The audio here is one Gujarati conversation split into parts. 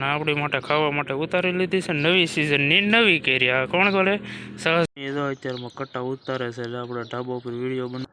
આપણી માટે ખાવા માટે ઉતારી લીધી છે. નવી સિઝનની નવી કેરી. આ કોણ કરે? સહજ. એ અત્યારમાં કટ્ટા ઉતારે છે એટલે આપણે ઢાબા ઉપર વીડિયો બન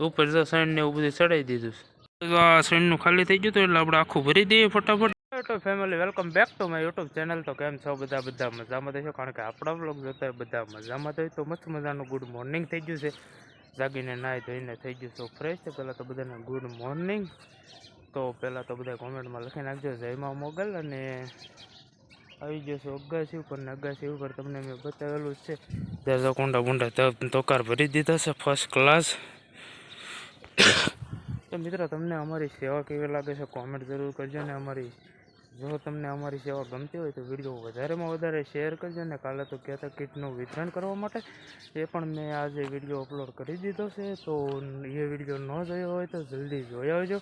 ઉપર જો સાઈડ ને એવું બધું ચડાવી દીધું છે. તો આ સાઈડનું ખાલી થઈ ગયું હતું એટલે આપણે આખું ભરી દઈએ ફટાફટ. YouTube family welcome back to my YouTube channel તો કેમ છો બધા? બધા મજામાં થશો કારણ કે આપણા બ્લોગ જોતા હોય બધા મજામાં થઈ તો મસ્ત મજાનું ગુડ મોર્નિંગ થઈ ગયું છે. જાગીને નાહી ધોઈને થઈ ગયું છે ફ્રેશ છે પહેલાં તો બધાને ગુડ મોર્નિંગ તો પહેલાં તો બધા કોમેન્ટમાં લખી નાખજો, જયમાં મોગલ અને આવી જશો અગાસી ઉપર, ને અગાસી ઉપર તમને મેં બતાવેલું જ છે. તો કુંડા બુંડા તોકાર ભરી દીધા છે ફર્સ્ટ ક્લાસ તો મિત્રો તમને અમારી સેવા કેવી લાગે છે કોમેન્ટ જરૂર કરજો ને અમારી, જો તમને અમારી સેવા ગમતી હોય તો વીડિયો વધારેમાં વધારે શેર કરજો ને કાલે તો કહેતા કીટનું વિતરણ કરવા માટે. એ પણ મેં આજે વીડિયો અપલોડ કરી દીધો છે, તો એ વીડિયો ન જોયો હોય તો જલ્દી જોઈ આવજો.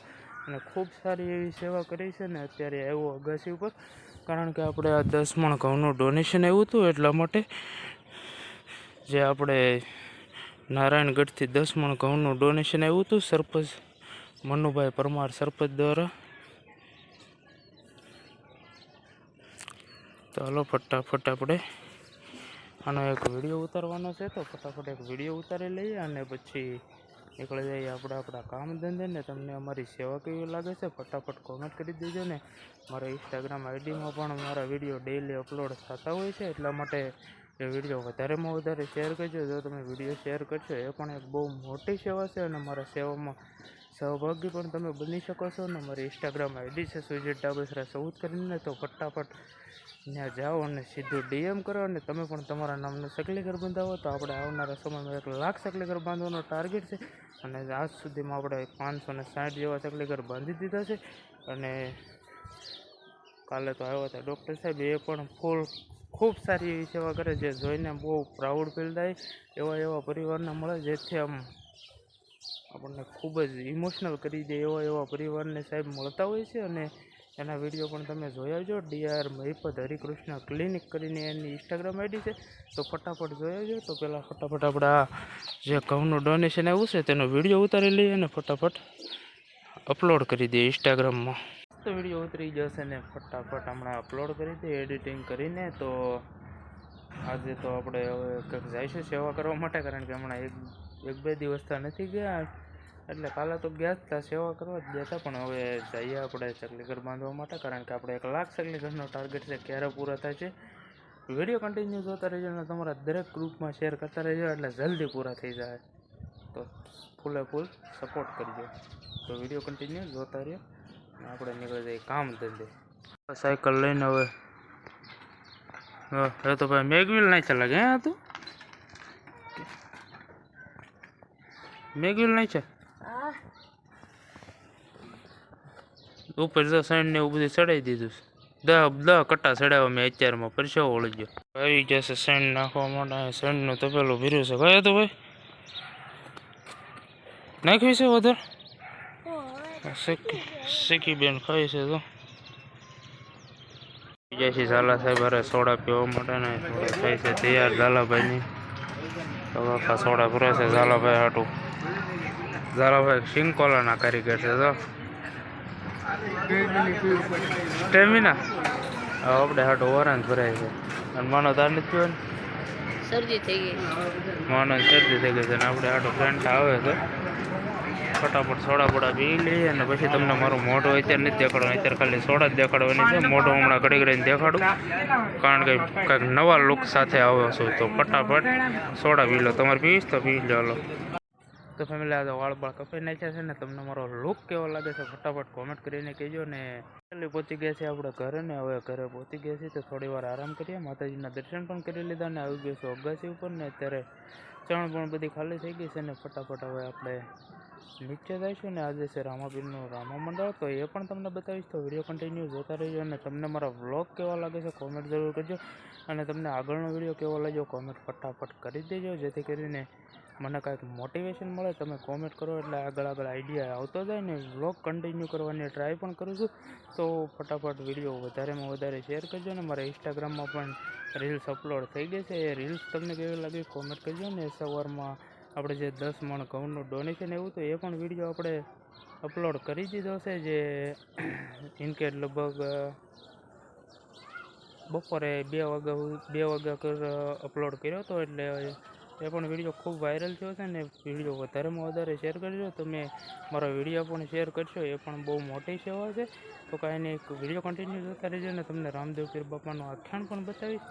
અને ખૂબ સારી એવી સેવા કરી છે ને અત્યારે આવ્યો અગાસી ઉપર. કારણ કે આપણે આ દસ મણ ઘઉંનું ડોનેશન આવ્યું હતું એટલા માટે જે આપણે નારાયણગઢથી દસ મણ ઘઉંનું ડોનેશન આવ્યું હતું સરપંચ મનુભાઈ પરમાર સરપંચ દ્વારા. હાલો ફટાફટ આપણે આનો એક વીડિયો ઉતારવાનો છે તો ફટાફટ એક વીડિયો ઉતારી લઈએ અને પછી નીકળી જઈએ આપણે આપણા કામ ધંધે ને તમને અમારી સેવા કેવી લાગે છે, ફટાફટ કોમેન્ટ કરી દેજો ને. મારા ઇન્સ્ટાગ્રામ આઈડીમાં પણ મારા વીડિયો ડેઈલી અપલોડ થતા હોય છે, એટલા માટે એ વીડિયો વધારેમાં વધારે શેર કરજો. જો તમે વીડિયો શેર કરશો, એ પણ એક બહુ મોટી સેવા છે અને મારા સેવામાં સહભાગી પણ તમે બની શકો છો ને મારી ઇન્સ્ટાગ્રામ આઈડી છે સુજીત ડાબસરા સૌદ કરીને તો ફટાફટ ત્યાં જાઓ અને સીધું ડીએમ કરો અને તમે પણ તમારા નામનું સકલીગર બંધાવો તો આપણે આવનારા સમયમાં એક લાખ સકલીગર બાંધવાનો ટાર્ગેટ છે અને આજ સુધીમાં આપણે પાંચસો ને સાઠ જેવા સકલીગર બાંધી દીધા છે અને કાલે તો આવ્યા હતા ડૉક્ટર સાહેબ, એ પણ ફૂલ ખૂબ સારી એવી સેવા કરે જે જોઈને બહુ પ્રાઉડ ફીલ થાય એવા એવા પરિવારને મળે જેથી આમ આપણને ખૂબ જ ઇમોશનલ કરી દે એવા એવા પરિવારને સાહેબ મળતા હોય છે અને એના વીડિયો પણ તમે જોયા જો ડીઆર મહિપત હરિકૃષ્ણ ક્લિનિક કરીને એની ઇન્સ્ટાગ્રામ આઈડી છે. તો ફટાફટ જોયા જો તો પહેલાં ફટાફટ આપણા જે ઘઉંનું ડોનેશન આવ્યું છે તેનો વીડિયો ઉતારી લઈએ અને ફટાફટ અપલોડ કરી દઈએ ઇન્સ્ટાગ્રામમાં તો વીડિયો ઉતરી જશે ને ફટાફટ હમણાં અપલોડ કરી દઈએ એડિટિંગ કરીને. તો આજે તો આપણે હવે કંઈક જઈશું સેવા કરવા માટે, કારણ કે હમણાં એક એક બે દિવસથી નથી ગયા. એટલે કાલે તો ગયા જ હતા સેવા કરવા જ ગયા હતા પણ હવે જઈએ આપણે ચકલીઘર બાંધવા માટે કારણ કે આપણે એક લાખ ચકલીઘરનો ટાર્ગેટ છે ક્યારે પૂરા થાય છે. વીડિયો કન્ટિન્યુ જોતા રહેજો અને તમારા દરેક ગ્રુપમાં શેર કરતા રહેજો એટલે જલ્દી પૂરા થઈ જાય. તો ફૂલે ફૂલ સપોર્ટ કરજો. તો વીડિયો કન્ટિન્યુ જોતા રહ્યો અને આપણે નીકળી જઈએ કામ ધંધે. સાયકલ લઈને હવે હા, હવે તો ભાઈ મેગવિલ નહીં ચાલે કે હા તું? મેગવિલ નહીં છે ઉપર જો સાઈડ ને એવું બધું ચડાવી દીધું છે દહ દહ કટ્ટા ચડાવ્યા મેં અત્યારમાં પરસેવો વળી ગયો આવી જશે સાઈડ નાખવા માટે સાઈડનું તપેલું ભર્યું છે કયા તો ભાઈ નાખ્યું છે વધારે શેકી શેકી બેન ખાઈ છે તો જય શ્રી ઝાલા સાહેબ અરે સોડા પીવા માટે ને થોડા થાય છે તૈયાર ઝાલાભાઈની તો આખા સોડા પૂરા છે ઝાલાભાઈ હાટું ઝાલાભાઈ સિંકોલાના કારીગર છે તો સ્ટેમિના? આપણે હાટ ઓરાંજ ભરાય છે. અને માનો તાર નથી પીવાની શરદી થઈ ગઈ. માનો શરદી થઈ ગઈ છે અને આપણે હાટો ફ્રેન્ડ આવે છે. ફટાફટ સોડા બોડા પી લઈએ અને પછી તમને મારું મોઢું અત્યારે નથી દેખાડવાનું. અત્યારે ખાલી સોડા જ દેખાડવાની છે. મોઢું હમણાં ઘડી ઘડીને દેખાડું. કારણ કે કંઈક નવા લુક સાથે આવ્યો છું. તો ફટાફટ સોડા પી લો. તમારે પીવીશ તો પી લો તો ફેમિલી આજે વાળ બાળ કપાઈ નાખ્યા છે ને તમને મારો લુક કેવો લાગે છે ફટાફટ કોમેન્ટ કરીને કહેજો ને છેલ્લે પહોંચી ગયા છે આપણે ઘરે ને હવે ઘરે પહોંચી ગયા છીએ તો થોડી વાર આરામ કરીએ. માતાજીના દર્શન પણ કરી લીધા ને આવી ગયો છે અગાસી ઉપર ને અત્યારે ચણ પણ બધી ખાલી થઈ ગઈ છે ને ફટાફટ હવે આપણે નીચે જઈશું ને આજે છે રામાપીરનું રામા મંડળ તો એ પણ તમને બતાવીશ. તો વીડિયો કન્ટિન્યુ જોતા રહેજો અને તમને મારા વ્લોગ કેવા લાગે છે કોમેન્ટ જરૂર કરજો. અને તમને આગળનો વીડિયો કેવો લાગ્યો કોમેન્ટ ફટાફટ કરી દેજો. જેથી કરીને મને કાંઈક મોટિવેશન મળે, તમે કોમેન્ટ કરો એટલે આગળ આગળ આઈડિયા આવતો જાય ને વ્લોગ કન્ટિન્યુ કરવાની ટ્રાય પણ કરું છું. તો ફટાફટ વીડિયો વધારેમાં વધારે શેર કરજો ને, મારા ઇન્સ્ટાગ્રામમાં પણ રીલ્સ અપલોડ થઈ ગઈ છે. એ રીલ્સ તમને કેવી લાગી કોમેન્ટ કરજો ને, સવારમાં આપણે જે દસ મણ ઘઉંનું ડોનેશન એવું તો એ પણ વીડિયો આપણે અપલોડ કરી દીધો છે જે ઇનકે લગભગ બપોરે બે વાગ્યા બે વાગ્યા કર અપલોડ કર્યો હતો એટલે એ પણ વીડિયો ખૂબ વાયરલ થયો છે ને વીડિયો વધારેમાં વધારે શેર કરજો. તમે મારો વીડિયો પણ શેર કરશો, એ પણ બહુ મોટી સેવા છે. તો કાંઈ નહીં વીડિયો કન્ટિન્યુ જોતા રહેજો ને તમને રામદેવ પીર બાપાનું આખ્યાન પણ બતાવીશ.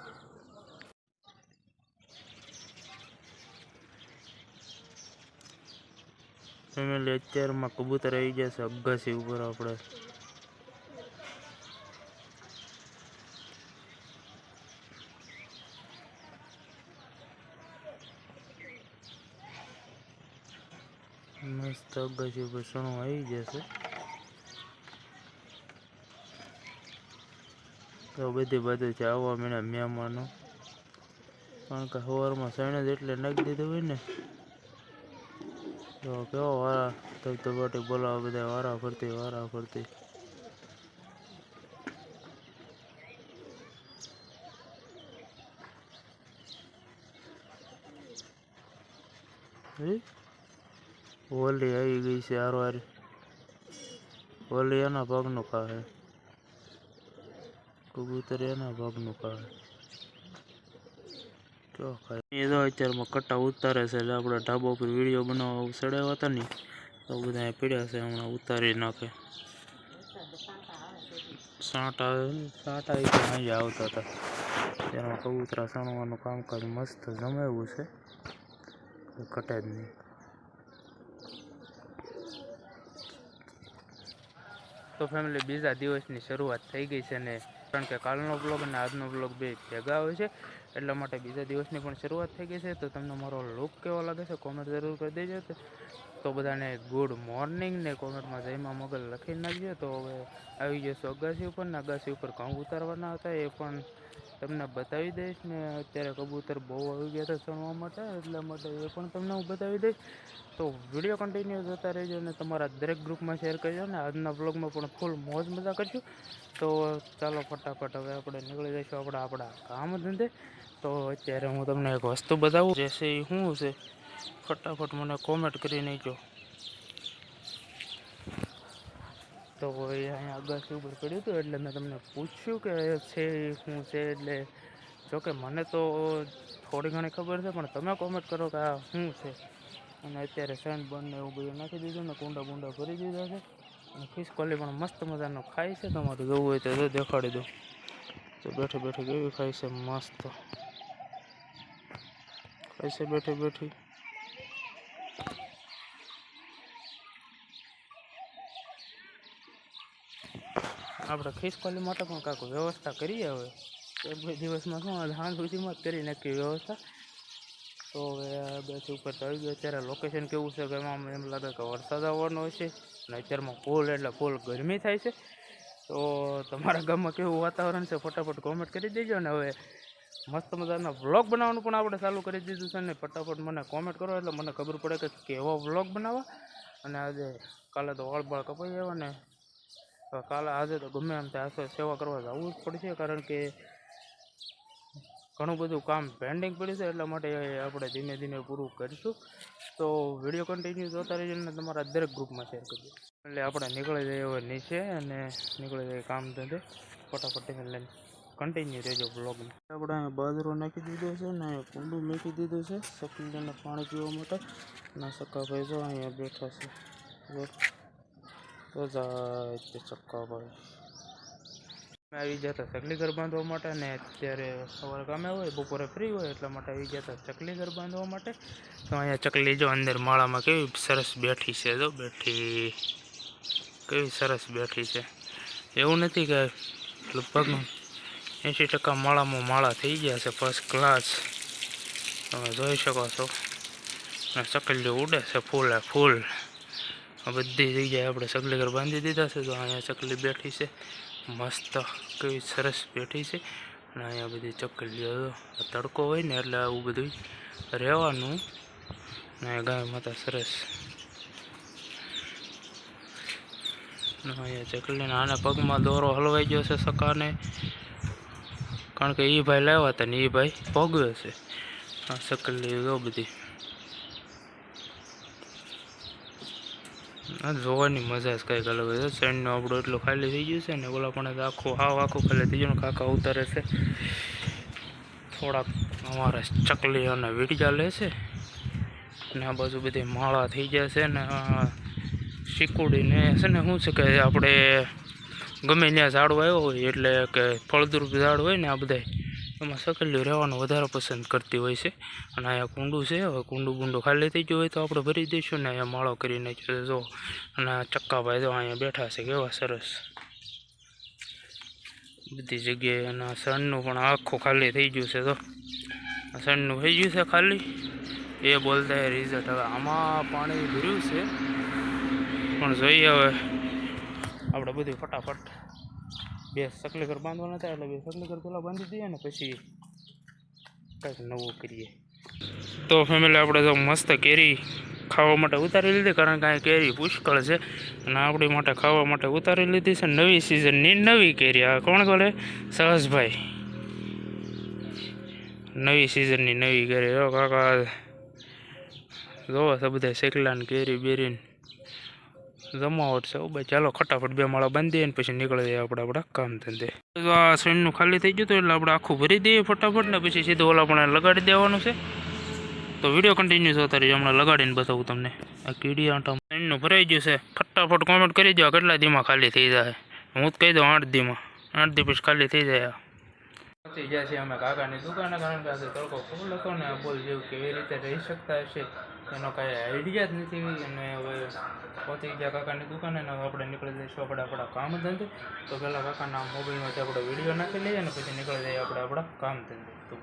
ફેમિલી અત્યારમાં કબૂતર આવી ગયા છે, અગાસી ઉપર આપણે. મસ્ત અગાસી ઉપર આવી જશે. તો બધી બધું છે આવવા મીણા મહેમાનો. કારણ કે સવારમાં સણે જ એટલે નાખી દીધું હોય ને, તો કેવો વારા ધબધબાટી બોલાવા બધા વારા ફરતી વારા ફરતી. હે? હોલી આવી ગઈ છે હારો હારી હોલી એના ભાગનું ખાહે કબૂતર એના ભાગનું ખાહે જો ખાય. એ તો અત્યારમાં કટ્ટા ઉતારે છે, એટલે આપણે ઢાબા ઉપર વીડિયો બનાવવા ચડાવ્યા હતા ને, તો બધા પીડ્યા છે, હમણાં ઉતારી નાખે. સાંટ આવે સાંટ આવી તો અહીં આવતા હતા. તેમાં કબૂતરા સણવાનું કામકાજ મસ્ત જમાવ્યું છે. કટે જ નહીં. તો ફેમિલી બીજા દિવસની શરૂઆત થઈ ગઈ છે ને, કારણ કે કાલનો બ્લોગ અને આજનો બ્લોગ બે ભેગા હોય છે, એટલા માટે બીજા દિવસની પણ શરૂઆત થઈ ગઈ છે. તો તમને મારો લુક કેવો લાગે છે કોમેન્ટ જરૂર કરી દેજો. તો બધાને ગુડ મોર્નિંગ ને કોમેન્ટમાં જયમાં મગલ લખી નાખજો. તો હવે આવી જશો અગાસી ઉપર ને અગાસી ઉપર ઘઉં ઉતારવાના હતા, એ પણ તમને બતાવી દઈશ ને અત્યારે કબૂતર બહુ આવી ગયા હતા ચણવા માટે, એટલા માટે એ પણ તમને હું બતાવી દઈશ. તો વીડિયો કન્ટિન્યુ જોતા રહેજો અને તમારા દરેક ગ્રુપમાં શેર કરજો ને આજના બ્લોગમાં પણ ફૂલ મોજ મજા કરજો. તો ચાલો ફટાફટ હવે આપણે નીકળી જઈશું આપણા આપણા કામ ધંધે. તો અત્યારે હું તમને એક વસ્તુ બતાવું, જે છે એ શું છે? ફટાફટ મને કોમેન્ટ કરી નાખજો. તો અહીંયા અગાસી ઉપર પડ્યું હતું એટલે મેં તમને પૂછ્યું કે છે શું છે એટલે જોકે મને તો થોડી ઘણી ખબર છે, પણ તમે કોમેન્ટ કરો કે આ શું છે. અને અત્યારે સેન્ડ બંને એવું બધું નાખી દીધું ને કુંડા બુંડા ભરી દીધા છે. અને ફિશ કોલી પણ મસ્ત મજાનો ખાય છે, તમારે જોવું હોય તો દેખાડી દઉં તો બેઠી બેઠી કેવી ખાય છે, મસ્ત. ખાય છે બેઠી બેઠી. આપણે ખિસકોલી કોલી માટે પણ કાંઈક વ્યવસ્થા કરીએ હવે. એક બે દિવસમાં શું સાંજ સુધીમાં જ કરી નાખી વ્યવસ્થા. તો હવે બસ ઉપર તો આવી ગયો. અત્યારે લોકેશન કેવું છે કે એમાં એમ લાગે કે વરસાદ આવવાનો છે. અને અત્યારમાં ફૂલ એટલે ફૂલ ગરમી થાય છે. તો તમારા ગામમાં કેવું વાતાવરણ છે? ફટાફટ કોમેન્ટ કરી દેજો ને હવે. મસ્ત મજાના વ્લોગ બનાવવાનું પણ આપણે ચાલુ કરી દીધું છે ને ફટાફટ મને કોમેન્ટ કરો એટલે મને ખબર પડે કે કેવો વ્લોગ બનાવવા. અને આજે કાલે તો વાળ કપાઈ જવા ને કાલે આજે તો ગમે એમ ત્યાં સેવા કરવા જવું જ પડશે, કારણ કે ઘણું બધું કામ પેન્ડિંગ પડ્યું છે, એટલા માટે આપણે ધીમે ધીમે પૂરું કરીશું. તો વીડિયો કન્ટિન્યુ જોતા રહેજો તમારા દરેક ગ્રુપમાં શેર કરજો. એટલે આપણે નીકળી જઈએ હવે નીચે અને નીકળી જઈએ કામ ધંધે. ફટાફટ લઈને કન્ટિન્યુ રહેજો બ્લોગમાં આપણે અહીંયા બાજરો નાખી દીધો છે ને કુંડું મૂકી દીધું છે, સકલીને પાણી પીવા માટે. અને સક્કાભાઈ જો અહીંયા બેઠા છે. તો સક્કાભાઈ અમે આવી જતા ચકલી ઘર બાંધવા માટે ને અત્યારે સવારે કામે હોય, બપોરે ફ્રી હોય એટલા માટે આવી જતા ચકલી ઘર બાંધવા માટે. તો અહીંયા ચકલી જો અંદર માળામાં કેવી સરસ બેઠી છે જો, બેઠી. કેવી સરસ બેઠી છે. એવું નથી કે લગભગ એંશી ટકા માળામાં માળા થઈ ગયા છે ફર્સ્ટ ક્લાસ તમે જોઈ શકો છો. ચકલીઓ ઉડે છે ફૂલે ફૂલ. આ બધી જગ્યાએ આપણે ચકલી ઘર બાંધી દીધા છે, તો અહીંયા ચકલી બેઠી છે. મસ્ત કેવી સરસ બેઠી છે. અને અહીંયા બધી ચકલીઓ તડકો હોય ને એટલે આવું બધું રહેવાનું. ને ગાય માતા સરસ. અહીંયા ચકલીને આને પગમાં દોરો હલવાઈ ગયો છે સકાને. કારણ કે એ ભાઈ લાવ્યા હતા ને એ ભાઈ ભોગવે છે આ ચકલી બધી આ જોવાની મજા જ કંઈક અલગ હોય છે. શેરનું આપણો એટલું ખાલી થઈ ગયું છે ને, ઓલા પણ આખો હાવ આખું ખાલી થઈ ગયું ને, કાકા ઉતારે છે. થોડાક અમારે ચકલી અને વીડિયા લે છે. ને આ બાજુ બધી માળા થઈ જાય છે ને શીકુડીને છે ને, શું છે કે, આપણે ગમે ત્યાં ઝાડ આવ્યો હોય, એટલે કે ફળદ્રુપ ઝાડ હોય ને, આ બધા એમાં સકલીઓ રહેવાનું વધારે પસંદ કરતી હોય છે. અને અહીંયા કુંડું છે, હવે કુંડું બુંડું ખાલી થઈ ગયું હોય તો આપણે ભરી દઈશું ને અહીંયા માળો કરી નાખ્યો જો, અને ચક્કાભાઈ જો અહીંયા બેઠા છે, કેવા સરસ. બધી જગ્યાએ અને સનનું પણ આખું ખાલી થઈ ગયું છે તો આ સણનું થઈ ગયું છે ખાલી. એ બોલતા રિઝલ્ટ હવે આમાં પાણી ભર્યું છે. પણ જોઈએ હવે. આપણે બધું ફટાફટ બે સકલીકર બાંધવાના હતા એટલે બે સકલીકર પેલા બાંધી દઈએ ને પછી કંઈક નવું કરીએ. તો ફેમિલી આપણે તો મસ્ત કેરી ખાવા માટે ઉતારી લીધી, કારણ કે અહીં કેરી પુષ્કળ છે. અને આપણી માટે ખાવા માટે ઉતારી લીધી છે. નવી સિઝનની નવી કેરી. આ કોણ કરે? સહજભાઈ. નવી સિઝનની નવી કેરી. જો કાકા. જોવો બધા શેકલાની કેરી બેરીને. જમાવટ છે ભાઈ. ચાલો ફટાફટ બે માળા બાંધીએ ને પછી નીકળી જઈએ આપણે આપણા કામ ધંધે. આ શ્રેણનું ખાલી થઈ ગયું હતું એટલે આપણે આખું ભરી દઈએ ફટાફટ ને પછી સીધું ઓલા પણ લગાડી દેવાનું છે. તો વીડિયો કન્ટિન્યુ જોતા રહીએ હમણાં લગાડીને બતાવું તમને. આ કીડી આંટા શ્રેણનું ભરાઈ ગયું છે. ફટાફટ કોમેન્ટ કરી દો કેટલા દીમાં ખાલી થઈ જાય. હું જ કહી દઉં આઠ દીમાં. આઠ દી પછી ખાલી થઈ જાય પહોંચી છીએ અમે કાકાની દુકાને, કારણ કે આજે તડકો ફૂલ હતો ને બોલ જેવું કેવી રીતે રહી શકતા હશે. એનો કાંઈ આઈડિયા જ નથી અને હવે પહોંચી ગયા કાકાની દુકાને ને હવે આપણે નીકળી જઈશું આપણે આપણા કામ ધંધે તો પહેલાં કાકાના મોબાઈલમાંથી આપણે વીડિયો નાખી લઈએ અને પછી નીકળી જઈએ આપણે આપણા કામ ધંધે તો